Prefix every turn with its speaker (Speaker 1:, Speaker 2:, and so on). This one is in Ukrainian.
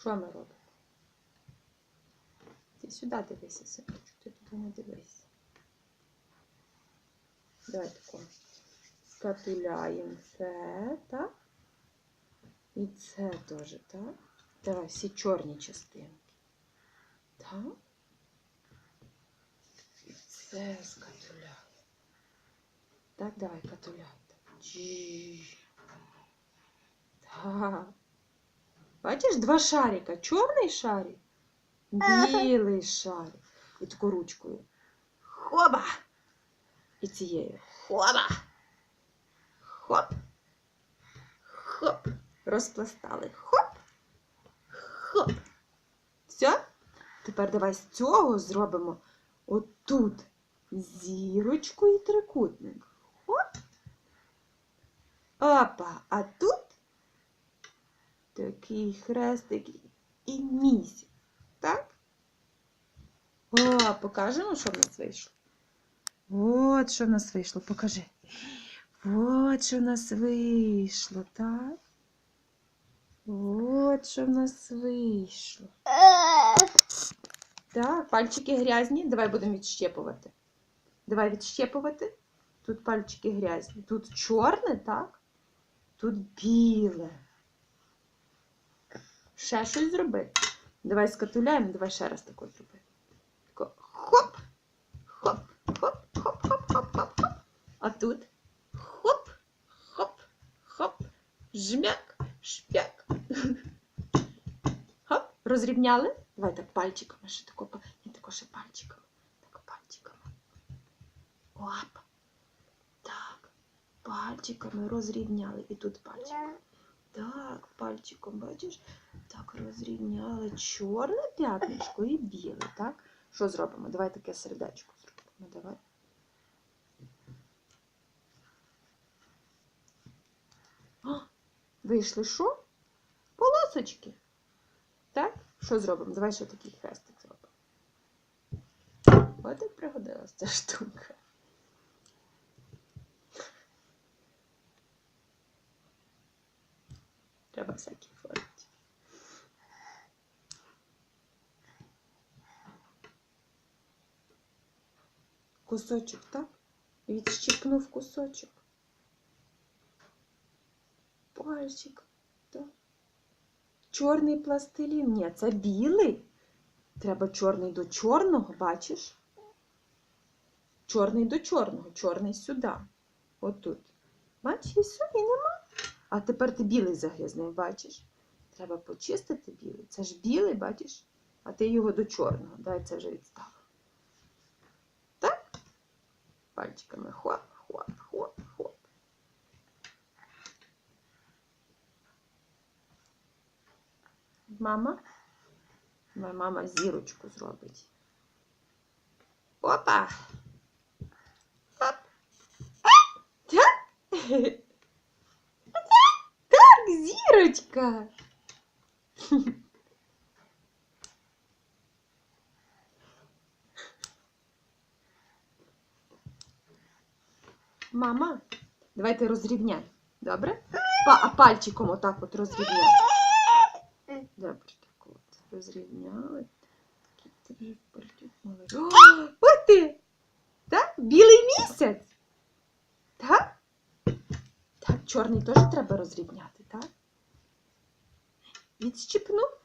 Speaker 1: Що ми робимо? Ти сюди дивися, синочок, ти туди не дивись. Давай тако. Скатуляємо це, так? І це теж, так? Давай всі чорні частинки. Так? І це скатуляємо. Так, давай катуляти. Джі. Так. Бачиш, два шарика. Чорний шарик, білий шарик. І таку ручкою. Хоба! І цією. Хоба! Хоп! Хоп! Розпластали. Хоп! Хоп! Все? Тепер давай з цього зробимо отут зірочку і трикутник. Хоп! Опа! А тут такий хрестик і місяць. Так? О, покажемо, що в нас вийшло. От що в нас вийшло, покажи. От що в нас вийшло, так? От що в нас вийшло. Так, пальчики грязні. Давай будемо відщепувати. Давай відщепувати. Тут пальчики грязні. Тут чорне, так? Тут біле. Ще щось зробити. Давай скатуляємо, давай ще раз тако зробити. Тако хоп, хоп, хоп, хоп, хоп, хоп, хоп, хоп. А тут хоп, хоп, хоп, жмяк, шпяк. Хоп, розрівняли? Давай так пальчиками ще тако, ні, тако ще пальчиками. Так, пальчиками. Оп. Так, пальчиками розрівняли. І тут пальчиком. Так, пальчиком, бачиш? Так, розрівняли чорне п'ятничко і біле, так? Що зробимо? Давай таке сердечко зробимо. Давай. О, вийшли що? Полосочки. Так? Що зробимо? Давай ще такий хрестик зробимо. От і пригодилась ця штука. Треба всякі формити. Кусочок, так? Відщипнув кусочок. Пальчик, так. Чорний пластилін. Ні, це білий. Треба чорний до чорного, бачиш? Чорний до чорного, чорний сюди. Отут. Бачиш, і все, і нема. А тепер ти білий загрізнив, бачиш? Треба почистити білий. Це ж білий, бачиш? А ти його до чорного. Дай це вже відстав. Так? Пальчиками хоп, хоп, хоп, хоп. Мама? Моя мама зірочку зробить. Опа! Оп! Так? Так. Мама, давайте розрівняй. Добре? А пальчиком отак от розрівняй. Добре, так от. Розрівняли. О, От ти! Так? Білий місяць. Так? Так, чорний теж треба розрівняти, так? Відщипнув.